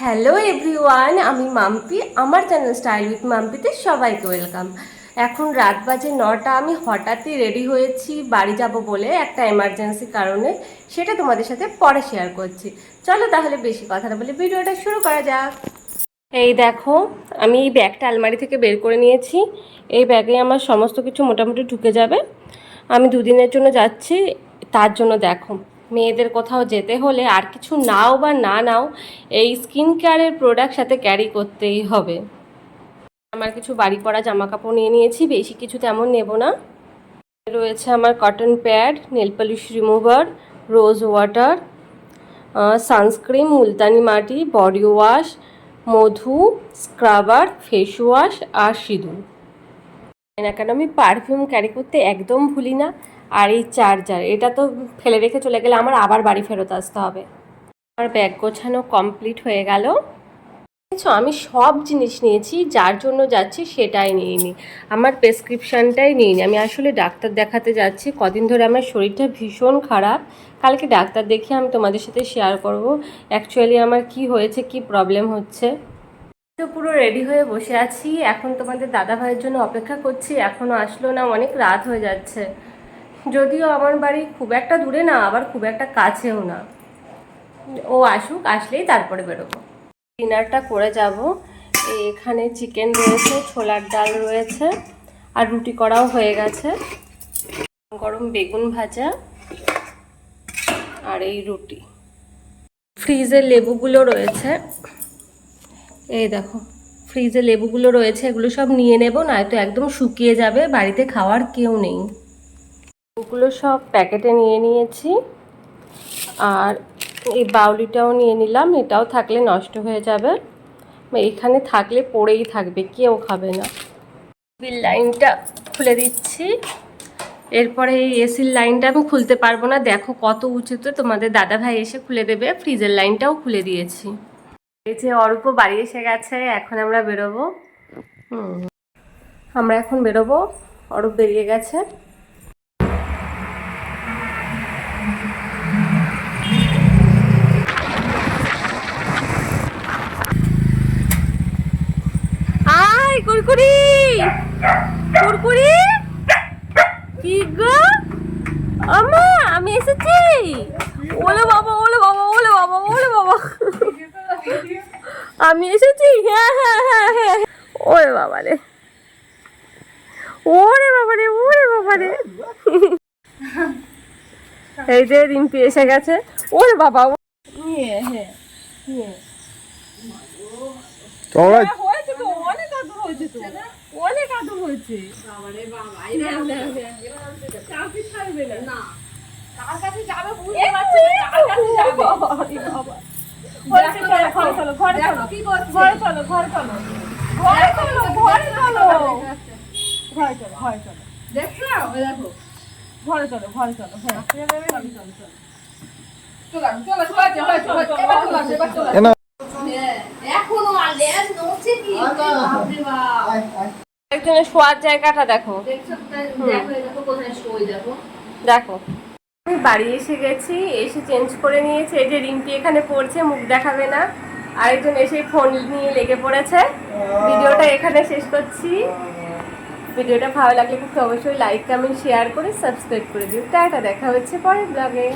Hello everyone আমি মাম্পি, আমার channel style with মাম্পিতে সবাইকে ওয়েলকাম এখন রাত বাজে নটা, আমি হঠাৎই রেডি হয়েছি, বাড়ি যাব বলে একটা এমার্জেন্সি কারণে, সেটা তোমাদের সাথে পরে শেয়ার করছি। চলো তাহলে বেশি কথা না বলে ভিডিওটা শুরু করা যাক। এই দেখো, আমি এই ব্যাগটা আলমারি থেকে বের করে নিয়েছি। এই ব্যাগে আমার সমস্ত কিছু মোটামুটি ঢুকে যাবে। আমি দুদিনের জন্য যাচ্ছি তার জন্য দেখো, মেয়েদের কোথাও যেতে হলে আর কিছু নাও বা না নাও, এই স্কিন কেয়ারের প্রোডাক্ট সাথে ক্যারি করতেই হবে। আমার কিছু বাড়ি পরা জামা কাপড় নিয়ে নিয়েছি, বেশি কিছু তেমন নেব না। রয়েছে আমার cotton pad nail polish remover rose water sunscreen Multani mitti body wash মধু স্ক্রাবার ফেস ওয়াশ আর সিঁদুর। কেন আমি পারফিউম ক্যারি করতে একদম ভুলি না। আর এই চার্জার, এটা তো ফেলে রেখে চলে গেলে আমার আবার বাড়ি ফেরত আসতে হবে। আমার ব্যাগ গোছানো কমপ্লিট হয়ে গেল। দেখছ, আমি সব জিনিস নিয়েছি, যার জন্য যাচ্ছি সেটাই নিইনি। আমার প্রেসক্রিপশানটাই নিইনি। আমি আসলে ডাক্তার দেখাতে যাচ্ছি, কদিন ধরে আমার শরীরটা ভীষণ খারাপ। কালকে ডাক্তার দেখে আমি তোমাদের সাথে শেয়ার করব। অ্যাকচুয়ালি আমার কি হয়েছে, কি প্রবলেম হচ্ছে? তো পুরো রেডি হয়ে বসে আছি। এখন তোমাদের দাদা ভাইয়ের জন্য অপেক্ষা করছি। এখনও আসলো না, অনেক রাত হয়ে যাচ্ছে। যদিও আমার বাড়ি খুব একটা দূরে না, আবার খুব একটা কাছেও না। ও আসুক, আসলেই তারপরে বেরোবো। ডিনারটা করে যাব। এখানে চিকেন রয়েছে, ছোলার ডাল রয়েছে, আর রুটি করাও হয়ে গেছে। গরম বেগুন ভাজা আর এই রুটি। ফ্রিজের লেবুগুলো রয়েছে। এই দেখো, ফ্রিজে লেবুগুলো রয়েছে, এগুলো সব নিয়ে নেব, নয়তো একদম শুকিয়ে যাবে, বাড়িতে খাওয়ার কেউ নেই। ওগুলো সব প্যাকেটে নিয়ে নিয়েছি। আর এই বাউলিটাও নিয়ে নিলাম, এটাও থাকলে নষ্ট হয়ে যাবে। এখানে থাকলে পড়েই থাকবে, কেউ খাবে না। বিল লাইনটা খুলে দিচ্ছি। এরপরে এই এসির লাইনটা আমি খুলতে পারব না। দেখো কত উঁচুতে তোমাদের দাদা ভাই এসে খুলে দেবে। ফ্রিজের লাইনটাও খুলে দিয়েছি। এই যে অল্প বাড়ি এসে গেছে, এখন আমরা বেরোবো। হুম। আমরা এখন বেরোবো। অরূপ বেরিয়ে গেছে। কুরকুরি! কুরকুরি? কি গো? আমা আমি এসেছি! ওলে বাবা ওলে বাবা ওলে বাবা ওলে বাবা। আমি এসেছি? হ্যাঁ হ্যাঁ হ্যাঁ হ্যাঁ ওরে বাবা রে। ওরে বাবা রে ওরে বাবা রে। এই যে রিম্পি এসে গেছে। ওরে বাবা হ্যাঁ হ্যাঁ হ্যাঁ তোমরা হয়েছে তো অনেক আদর হয়েছে তো অনেক আদর হয়েছে চাকরি ছাড়বে না না কার কাছে যাবে বুঝতে পারছি না কার কাছে যাবে ঘরে চলো ঘরে চলো ঘরে চলো ঘরে চলো ঘরে চলো ঘরে চলো ঘরে চলো ঘরে চলো ঘরে চলো দেখছ দেখো ঘরে চলো ঘরে চলো হ্যাঁ চলো চলো চলো হয়েছে হয়েছে হয়েছে এবার চলে চলে এ না এখনও আর লেজ নড়ছে কি বাপরে বাপ একজনের শোয়ার জায়গাটা দেখো। দেখো এই দেখো কোথায় শোয় দেখো। দেখো। আমি বাড়ি এসে গেছি এসে চেঞ্জ করে নিয়েছে। এই যে রিম্পি এখানে পড়ছে মুখ দেখাবে না। আরেকজন এসে ফোন নিয়ে লেগে পড়েছে। ভিডিওটা এখানে শেষ করছি। ভিডিওটা ভালো লাগলে কিন্তু অবশ্যই লাইক কমেন্ট শেয়ার করে সাবস্ক্রাইব করে দিও। টাটা দেখা হচ্ছে পরের ব্লগে